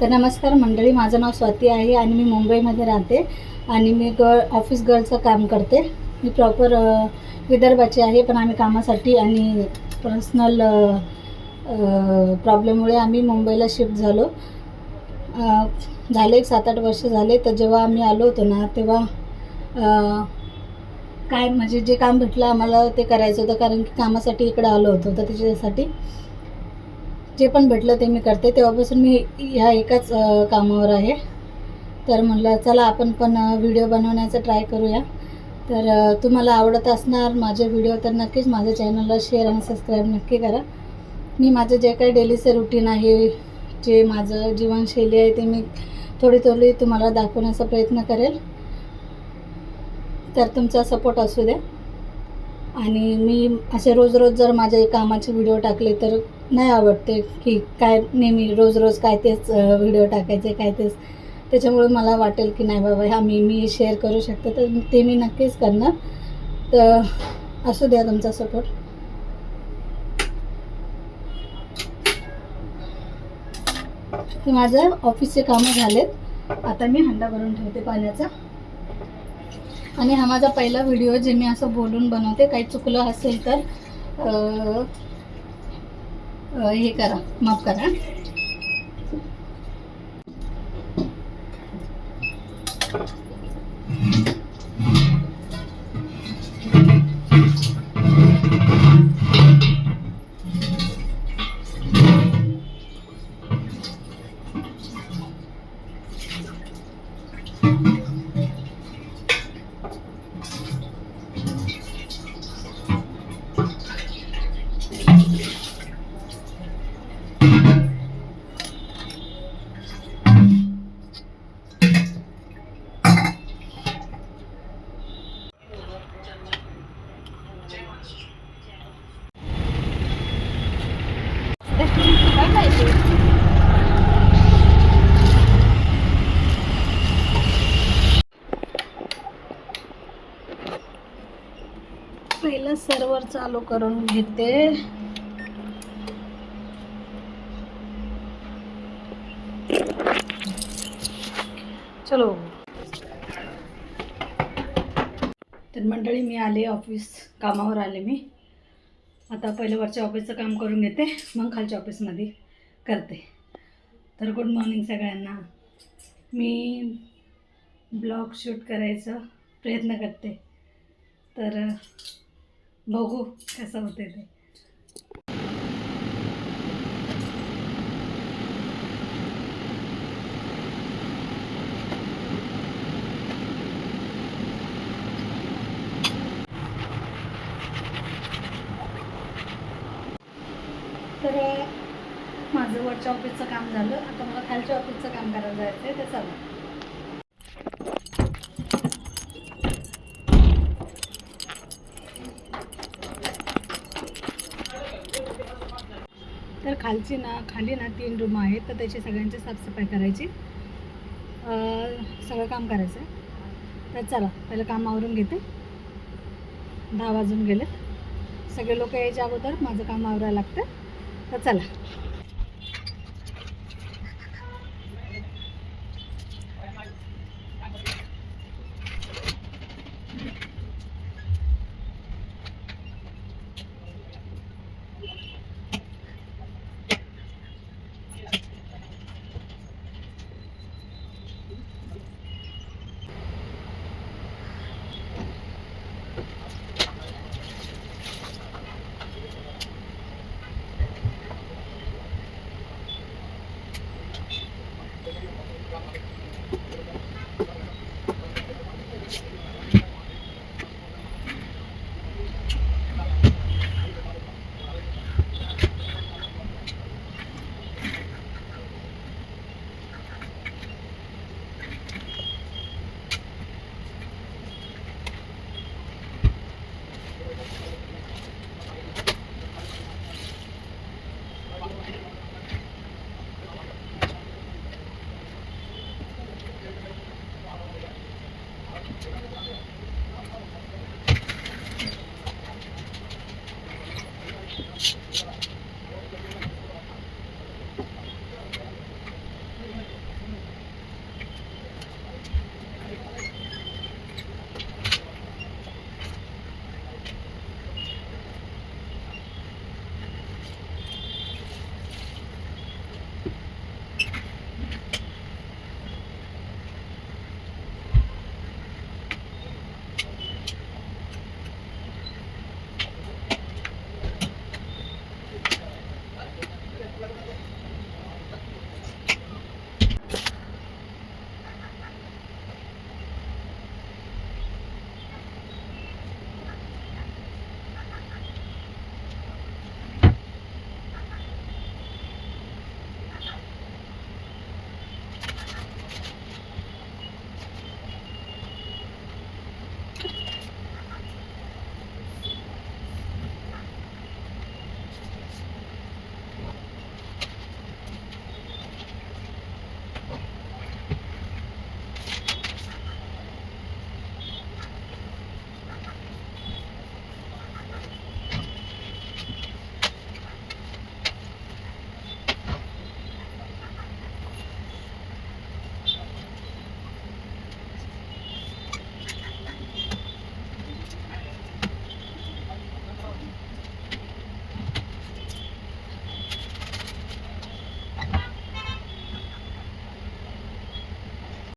तर नमस्कार मंडळी माझं नाव स्वाती आहे आणि मी मुंबईमध्ये राहते आणि मी गर्ल ऑफिस गर्लचं काम करते. मी प्रॉपर विदर्भाची आहे पण आम्ही कामासाठी आणि पर्सनल प्रॉब्लेममुळे आम्ही मुंबईला शिफ्ट झालो. झाले एक सात आठ वर्ष झाले तर जेव्हा आम्ही आलो होतो ना तेव्हा काय म्हणजे जे काम भेटलं आम्हाला ते करायचं होतं कारण की कामासाठी इकडं आलो होतो तर त्याच्यासाठी जे पण भेटलं ते मी करते. तेव्हापासून मी ह्या एकाच कामावर आहे. तर म्हटलं चला आपण पण व्हिडिओ बनवण्याचा ट्राय करूया. तर तुम्हाला आवडत असणार माझे व्हिडिओ तर नक्कीच माझ्या चॅनलला शेअर आणि सबस्क्राईब नक्की करा. मी माझं जे काही डेलीचं रुटीन आहे जे माझं जीवनशैली आहे ते मी थोडी थोडी तुम्हाला दाखवण्याचा प्रयत्न करेल. तर तुमचा सपोर्ट असू द्या. आणि मी असे रोज रोज जर माझे कामाचे व्हिडिओ टाकले तर नाही आवडते की काय नेहमी रोज रोज काय तेच व्हिडिओ टाकायचे काय तेच. त्याच्यामुळे मला वाटेल की नाही बाबा हा मी मी शेअर करू शकते. तर ते मी नक्कीच करणार. तर असू द्या तुमचा सपोर्ट तर माझं ऑफिसचे कामं झालेत. आता मी हंडा भरून ठेवते पाण्याचा. आणि हा माझा पहिला व्हिडिओ जे मी असं बोलून बनवते. काही चुकलं असेल तर हे करा माफ करा. सर्वर चालू करून घेते. चलो. तर मंडळी मी आले ऑफिस कामावर आले मी. आता पहिल्या वरच्या ऑफिसचं काम करून घेते मग खालच्या ऑफिसमध्ये करते. तर गुड मॉर्निंग सगळ्यांना. मी ब्लॉग शूट करायचा प्रयत्न करते. तर बघू कसं होते ते. तर माझं वरच्या ऑफिसचं काम झालं. आता मला खालच्या ऑफिसचं काम करायला जायचं आहे ते चालू. खालची ना खाली ना तीन रूम आहेत तर त्याची सगळ्यांची साफसफाई करायची. सगळं काम करायचं आहे तर चला पहिलं काम आवरून घेते. दहा वाजून गेले सगळे लोक यायच्या अगोदर माझं काम आवरायला लागतं. तर चला.